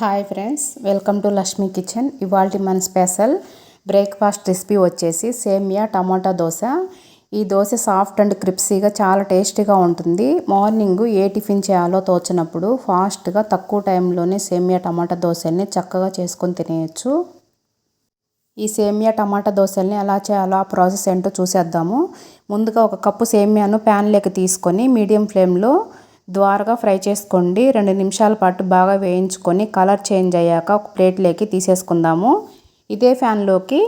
Hi friends welcome to Lakshmi kitchen. ఇవాళ మన special breakfast recipe వచ్చేసి సేమియా టమాటా దోశ. ఈ దోశ సాఫ్ట్ అండ్ క్రిప్సీగా చాలా టేస్టీగా ఉంటుంది. మార్నింగ్ ఏ టిఫిన్ చేయాలో తోచినప్పుడు ఫాస్ట్గా తక్కువ టైంలోనే సేమియా టమాటా దోశల్ని చక్కగా చేసుకొని తినేయచ్చు. ఈ సేమియా టమాటా దోశల్ని ఎలా చేయాలో ఆ ప్రాసెస్ ఏంటో చూసేద్దాము. ముందుగా ఒక కప్పు సేమియాను ప్యాన్లోకి తీసుకొని మీడియం ఫ్లేమ్లో ద్వారగా ఫ్రై చేసుకోండి. రెండు నిమిషాల పాటు బాగా వేయించుకొని కలర్ చేంజ్ అయ్యాక ఒక ప్లేట్లోకి తీసేసుకుందాము. ఇదే ఫ్యాన్లోకి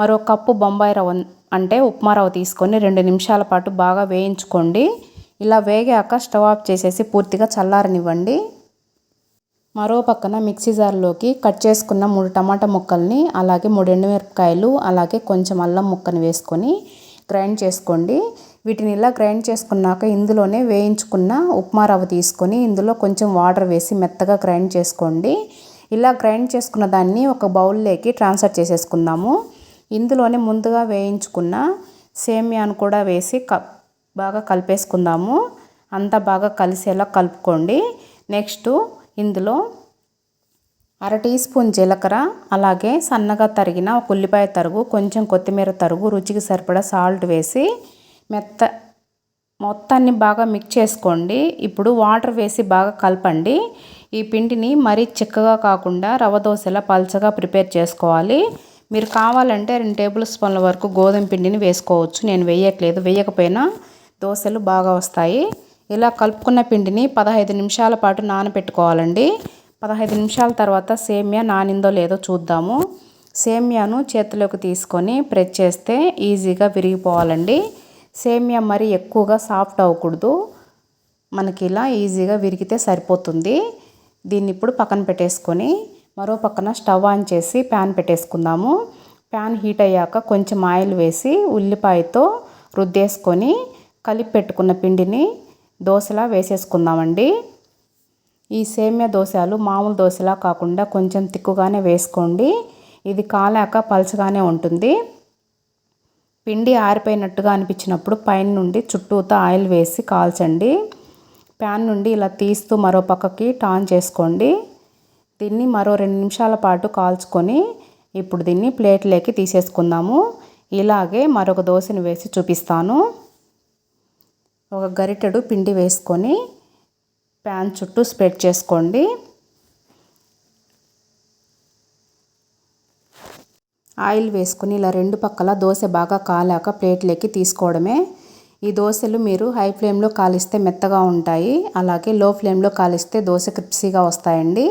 మరో కప్పు బొంబాయి రవ్వ అంటే ఉప్మా రవ్వ తీసుకొని రెండు నిమిషాల పాటు బాగా వేయించుకోండి. ఇలా వేగాక స్టవ్ ఆఫ్ చేసేసి పూర్తిగా చల్లారనివ్వండి. మరో పక్కన మిక్సీ జార్లోకి కట్ చేసుకున్న మూడు టమాటా ముక్కల్ని అలాగే మూడు ఎండుమిరపకాయలు అలాగే కొంచెం అల్లం ముక్కని వేసుకొని గ్రైండ్ చేసుకోండి. వీటిని ఇలా గ్రైండ్ చేసుకున్నాక ఇందులోనే వేయించుకున్న ఉప్మా రవ్వ తీసుకొని ఇందులో కొంచెం వాటర్ వేసి మెత్తగా గ్రైండ్ చేసుకోండి. ఇలా గ్రైండ్ చేసుకున్న దాన్ని ఒక బౌల్లోకి ట్రాన్స్ఫర్ చేసేసుకుందాము. ఇందులోనే ముందుగా వేయించుకున్న సేమియాను కూడా వేసి క బాగా కలిపేసుకుందాము. అంతా బాగా కలిసేలా కలుపుకోండి. నెక్స్ట్ ఇందులో అర టీ స్పూన్ జీలకర్ర అలాగే సన్నగా తరిగిన ఒక ఉల్లిపాయ తరుగు కొంచెం కొత్తిమీర తరుగు రుచికి సరిపడా సాల్ట్ వేసి మెత్త మొత్తాన్ని బాగా మిక్స్ చేసుకోండి. ఇప్పుడు వాటర్ వేసి బాగా కలపండి. ఈ పిండిని మరీ చిక్కగా కాకుండా రవ దోశలా పల్చగా ప్రిపేర్ చేసుకోవాలి. మీరు కావాలంటే రెండు టేబుల్ స్పూన్ల వరకు గోధుమ పిండిని వేసుకోవచ్చు. నేను వేయట్లేదు వేయకపోయినా దోశలు బాగా వస్తాయి. ఇలా కలుపుకున్న పిండిని పదహైదు నిమిషాల పాటు నానబెట్టుకోవాలండి. పదహైదు నిమిషాల తర్వాత సేమియా నానిందో లేదో చూద్దాము. సేమియాను చేతిలోకి తీసుకొని ప్రెస్ చేస్తే ఈజీగా విరిగిపోవాలండి. సేమియా మరి ఎక్కువగా సాఫ్ట్ అవ్వకూడదు. మనకి ఇలా ఈజీగా విరిగితే సరిపోతుంది. దీన్ని ఇప్పుడు పక్కన పెట్టేసుకొని మరో పక్కన స్టవ్ ఆన్ చేసి ప్యాన్ పెట్టేసుకుందాము. ప్యాన్ హీట్ అయ్యాక కొంచెం ఆయిల్ వేసి ఉల్లిపాయతో రుద్దేసుకొని కలిపి పెట్టుకున్న పిండిని దోశలా వేసేసుకుందామండి. ఈ సేమ్యా దోశలు మామూలు దోశలా కాకుండా కొంచెం తిక్కుగానే వేసుకోండి. ఇది కాలాక పలచగానే ఉంటుంది. పిండి ఆరిపోయినట్టుగా అనిపించినప్పుడు పైన నుండి చుట్టూతా ఆయిల్ వేసి కాల్చండి. ప్యాన్ నుండి ఇలా తీస్తూ మరో పక్కకి టాన్ చేసుకోండి. దీన్ని మరో రెండు నిమిషాల పాటు కాల్చుకొని ఇప్పుడు దీన్ని ప్లేట్లోకి తీసేసుకుందాము. ఇలాగే మరొక దోశని వేసి చూపిస్తాను. ఒక గరిటెడు పిండి వేసుకొని ప్యాన్ చుట్టూ స్ప్రెడ్ చేసుకోండి. ఆయిల్ వేసుకుని ఇలా రెండు పక్కల దోశ బాగా కాలాక ప్లేట్లోకి తీసుకోవడమే. ఈ దోశలు మీరు హై ఫ్లేమ్లో కాలిస్తే మెత్తగా ఉంటాయి. అలాగే లో ఫ్లేమ్లో కాలిస్తే దోశ క్రిప్సీగా వస్తాయండి.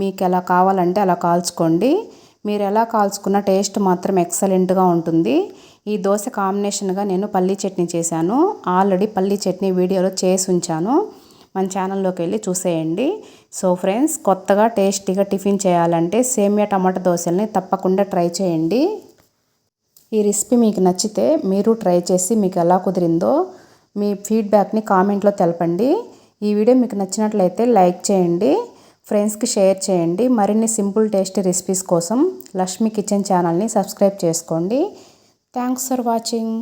మీకు ఎలా కావాలంటే అలా కాల్చుకోండి. మీరు ఎలా కాల్చుకున్న టేస్ట్ మాత్రం ఎక్సలెంట్గా ఉంటుంది. ఈ దోశ కాంబినేషన్గా నేను పల్లీ చట్నీ చేశాను. ఆల్రెడీ పల్లీ చట్నీ వీడియోలో చేసి ఉంచాను. మన ఛానల్లోకి వెళ్ళి చూసేయండి. సో ఫ్రెండ్స్ కొత్తగా టేస్టీగా టిఫిన్ చేయాలంటే సేమియా టమాటా దోశల్ని తప్పకుండా ట్రై చేయండి. ఈ రెసిపీ మీకు నచ్చితే మీరు ట్రై చేసి మీకు ఎలా కుదిరిందో మీ ఫీడ్బ్యాక్ని కామెంట్లో తెలపండి. ఈ వీడియో మీకు నచ్చినట్లయితే లైక్ చేయండి ఫ్రెండ్స్కి షేర్ చేయండి. మరిన్ని సింపుల్ టేస్టీ రెసిపీస్ కోసం లక్ష్మీ కిచెన్ ఛానల్ని సబ్స్క్రైబ్ చేసుకోండి. Thanks for watching